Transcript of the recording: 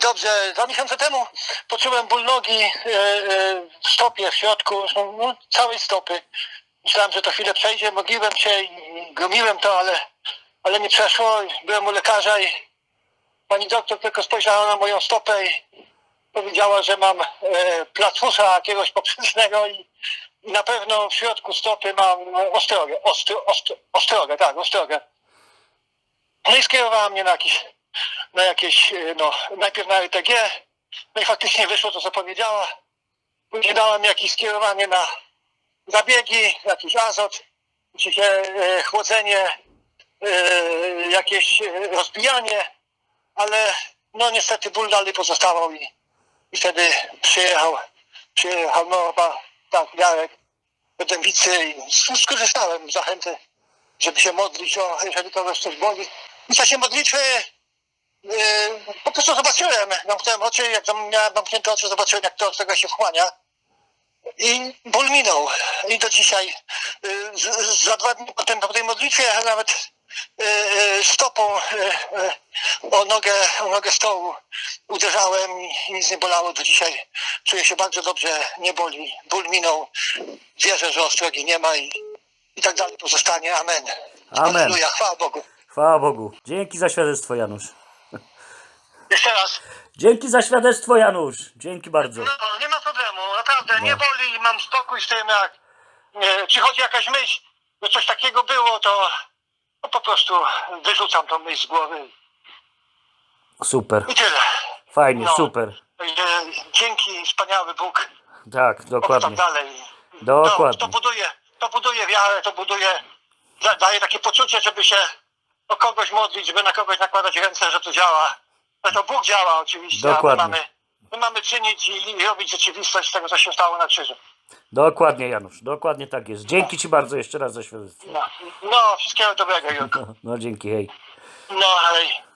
Dobrze, dwa miesiące temu poczułem ból nogi e, e, w stopie, w środku, no, no, całej stopy. Myślałem, że to chwilę przejdzie, modliłem się i gromiłem to, ale, ale nie przeszło. Byłem u lekarza i pani doktor tylko spojrzała na moją stopę i powiedziała, że mam e, platfusa jakiegoś poprzecznego i, na pewno w środku stopy mam ostrogę, ostro, ostro, ostrogę, tak, ostrogę. No i skierowała mnie na jakiś, na jakieś, e, no, najpierw na ETG, no i faktycznie wyszło to, co powiedziała. Później dała mi jakieś skierowanie na zabiegi, jakiś azot, się e, chłodzenie, e, jakieś e, rozbijanie, ale no niestety ból dalej pozostawał i, i wtedy przyjechał, przyjechał, no chyba, tak, Jarek, do Dębicy i skorzystałem z zachęty, żeby się modlić, o, jeżeli kogoś coś boli. I w czasie modlitwy prostu zobaczyłem, zamknąłem oczy, jak miałem zamknięte oczy, zobaczyłem, jak to od tego się wchłania. I ból minął. I do dzisiaj, yy, z, z, za dwa dni potem po tej modlitwie nawet yy, yy, stopą o, nogę, o nogę stołu uderzałem i nic nie bolało do dzisiaj. Czuję się bardzo dobrze, nie boli. Ból minął. Wierzę, że ostrogi nie ma i, i tak dalej pozostanie. Amen. Amen. Chwała Bogu. Chwała Bogu. Dzięki za świadectwo, Janusz. Jeszcze raz. Dzięki za świadectwo, Janusz. Dzięki bardzo. No, nie ma problemu, naprawdę, No. nie boli mam spokój z tym, jak e, przychodzi jakaś myśl, że coś takiego było, to no, po prostu wyrzucam tą myśl z głowy Super. i tyle. Fajnie, No. super. E, dzięki, wspaniały Bóg, Tak, oby dokładnie. dalej. Dokładnie. To, to buduje, to buduje wiarę, to buduje, da, daje takie poczucie, żeby się o kogoś modlić, żeby na kogoś nakładać ręce, że to działa. No to Bóg działa oczywiście, Dokładnie. a my mamy, my mamy czynić i, i robić rzeczywistość tego, co się stało na krzyżu. Dokładnie, Janusz. Dokładnie tak jest. Dzięki Ci bardzo jeszcze raz za świadectwo. No, no wszystkiego dobrego, Jurku. No, dzięki, hej. No, hej.